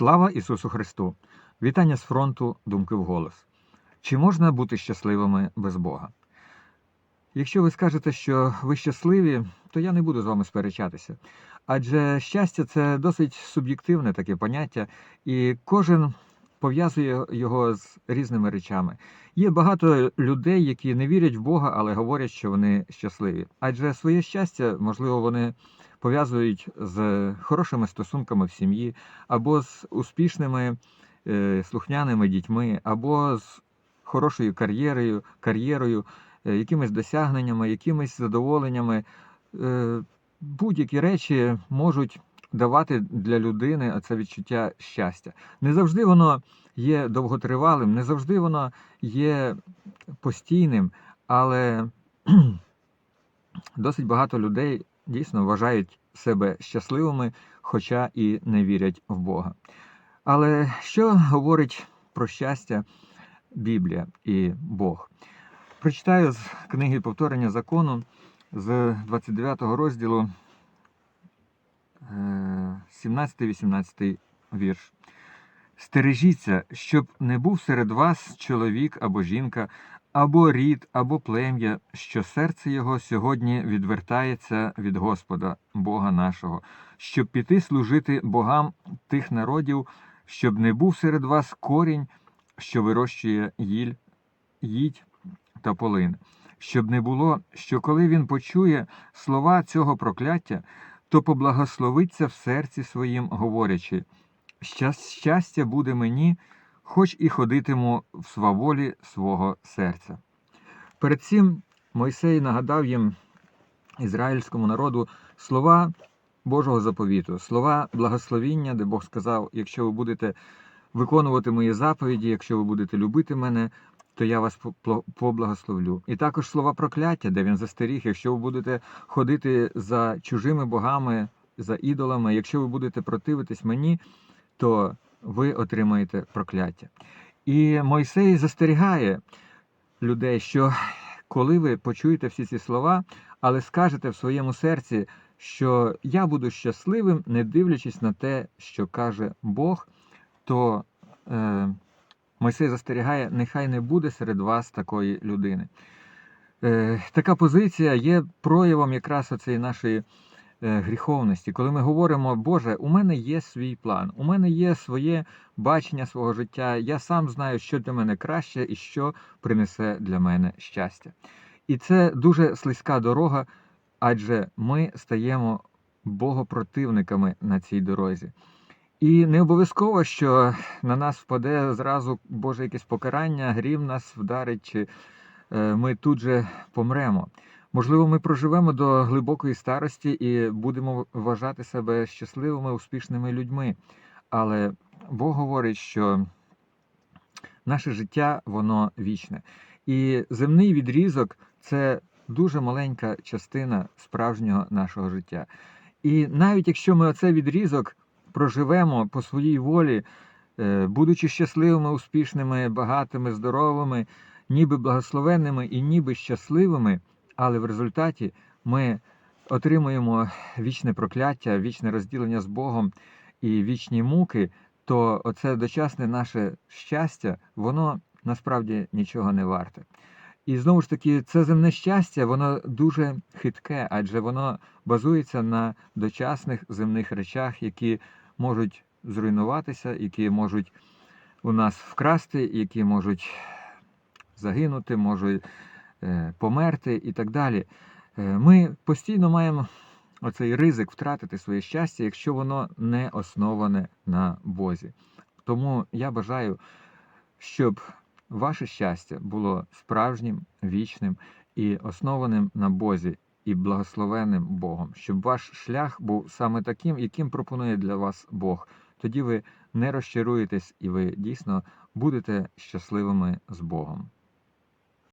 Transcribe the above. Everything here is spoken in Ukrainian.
Слава Ісусу Христу! Вітання з фронту Думки в голос. Чи можна бути щасливими без Бога? Якщо ви скажете, що ви щасливі, то я не буду з вами сперечатися. Адже щастя це досить суб'єктивне таке поняття, і кожен пов'язує його з різними речами. Є багато людей, які не вірять в Бога, але говорять, що вони щасливі. Адже своє щастя, можливо, вони пов'язують з хорошими стосунками в сім'ї, або з успішними е, слухняними дітьми, або з хорошою кар'єрою, кар'єрою, е, якимись досягненнями, якимись задоволеннями. Е, Будь-які речі можуть давати для людини це відчуття щастя. Не завжди воно є довготривалим, не завжди воно є постійним, але досить багато людей дійсно вважають себе щасливими, хоча і не вірять в Бога. Але що говорить про щастя Біблія і Бог? Прочитаю з книги Повторення закону з 29 розділу 17-18 вірш. Стережіться, щоб не був серед вас чоловік або жінка, або рід, або плем'я, що серце його сьогодні відвертається від Господа, Бога нашого, щоб піти служити богам тих народів, щоб не був серед вас корінь, що вирощує їль, їдь та полин, щоб не було, що коли він почує слова цього прокляття, то поблагословиться в серці своїм, говорячи щастя буде мені, хоч і ходитиму в сваволі свого серця. Перед цим Мойсей нагадав їм ізраїльському народу слова Божого заповіту, слова благословіння, де Бог сказав: якщо ви будете виконувати мої заповіді, якщо ви будете любити мене, то я вас поблагословлю. І також слова прокляття, де він застеріг, якщо ви будете ходити за чужими богами, за ідолами, якщо ви будете противитись мені, то ви отримаєте прокляття. І Мойсей застерігає людей, що коли ви почуєте всі ці слова, але скажете в своєму серці, що я буду щасливим, не дивлячись на те, що каже Бог, то е, Мойсей застерігає, нехай не буде серед вас такої людини. Е, Така позиція є проявом якраз оцеї нашої. Е, гріховності, коли ми говоримо, Боже, у мене є свій план, у мене є своє бачення свого життя, я сам знаю, що для мене краще і що принесе для мене щастя. І це дуже слизька дорога, адже ми стаємо богопротивниками на цій дорозі. І не обов'язково, що на нас впаде зразу Боже якесь покарання, грім нас вдарить, чи е, ми тут же помремо. Можливо, ми проживемо до глибокої старості і будемо вважати себе щасливими, успішними людьми. Але Бог говорить, що наше життя воно вічне. І земний відрізок це дуже маленька частина справжнього нашого життя. І навіть якщо ми оцей відрізок проживемо по своїй волі, е, будучи щасливими, успішними, багатими, здоровими, ніби благословенними і ніби щасливими але в результаті ми отримуємо вічне прокляття, вічне розділення з Богом і вічні муки, то оце дочасне наше щастя, воно насправді нічого не варте. І знову ж таки, це земне щастя, воно дуже хитке, адже воно базується на дочасних земних речах, які можуть зруйнуватися, які можуть у нас вкрасти, які можуть загинути, можуть померти і так далі. Е, ми постійно маємо оцей ризик втратити своє щастя, якщо воно не основане на Бозі. Тому я бажаю, щоб ваше щастя було справжнім, вічним і основаним на Бозі і благословенним Богом, щоб ваш шлях був саме таким, яким пропонує для вас Бог. Тоді ви не розчаруєтесь і ви дійсно будете щасливими з Богом.